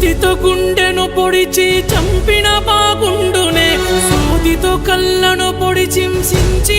కత్తితో గుండెను పొడిచి చంపిన బాగుండునే. సూదితో కళ్ళను పొడిచి హింసించిన